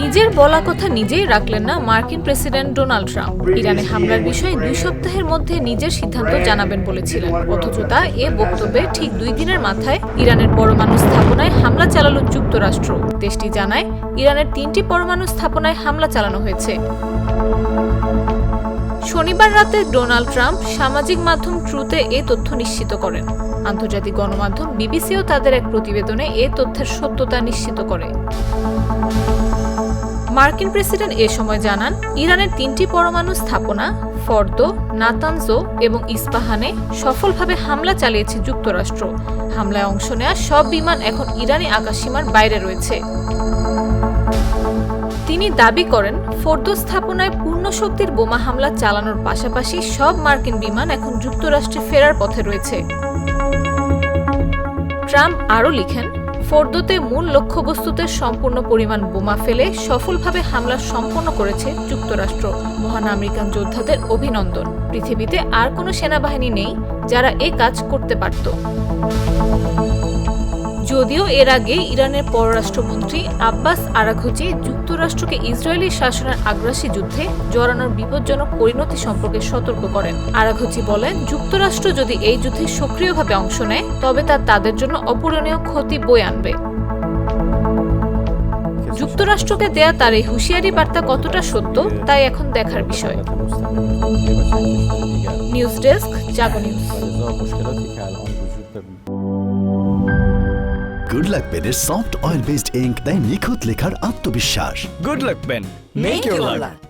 নিজের বলা কথা নিজেই রাখলেন না মার্কিন প্রেসিডেন্ট ডোনাল্ড ট্রাম্প। ইরানে হামলার বিষয়ে দুই সপ্তাহের মধ্যে নিজের সিদ্ধান্ত জানাবেন বলেছিলেন। অথচ তা এ বক্তব্যে ঠিক দুই দিনের মাথায় ইরানের পরমাণু স্থাপনায় হামলা চালালো যুক্তরাষ্ট্র। দেশটি জানায়, ইরানের তিনটি পরমাণু স্থাপনায় হামলা চালানো হয়েছে। শনিবার রাতে ডোনাল্ড ট্রাম্প সামাজিক মাধ্যম ট্রুতে এ তথ্য নিশ্চিত করেন। আন্তর্জাতিক গণমাধ্যম বিবিসিও তাদের এক প্রতিবেদনে এ তথ্যের সত্যতা নিশ্চিত করে। মার্কিন প্রেসিডেন্ট এ সময় জানান, ইরানের তিনটি পরমাণু স্থাপনা, ফর্দো, নাতানজো এবং ইস্পাহানে সফলভাবে হামলা চালিয়েছে যুক্তরাষ্ট্র। হামলায় অংশ নেওয়া সব বিমান এখন ইরানি আকাশসীমার বাইরে রয়েছে। তিনি দাবি করেন, ফোর্দো স্থাপনায় পূর্ণ শক্তির বোমা হামলা চালানোর পাশাপাশি সব মার্কিন বিমান এখন যুক্তরাষ্ট্রে ফেরার পথে রয়েছে। ট্রাম্প আরও লিখেন, ফোর্দোতে মূল লক্ষ্যবস্তুতে সম্পূর্ণ পরিমাণ বোমা ফেলে সফলভাবে হামলা সম্পন্ন করেছে যুক্তরাষ্ট্র, মহান আমেরিকান যোদ্ধাদের অভিনন্দন। পৃথিবীতে আর কোনো সেনাবাহিনী নেই যারা এ কাজ করতে পারত। যদিও এর আগে ইরানের পররাষ্ট্রমন্ত্রী আব্বাস আরাঘচি যুক্তরাষ্ট্রকে ইসরায়েলি শাসনের আগ্রাসী যুদ্ধে জড়ানোর বিপজ্জনক পরিণতি সম্পর্কে সতর্ক করেন। আরাঘচি বলেন, যুক্তরাষ্ট্র যদি এই যুদ্ধে সক্রিয়ভাবে অংশ নেয়, তবে তা তাদের জন্য অপূরণীয় ক্ষতি বয়ে আনবে। যুক্তরাষ্ট্রকে দেয়া তার এই হুঁশিয়ারি বার্তা কতটা সত্য, তাই এখন দেখার বিষয়। News desk, Jago news. Good luck পেনের সফট অয়েল বেসড ইঙ্ক তাই নিখুঁত লেখার আত্মবিশ্বাস। Good luck pen make your luck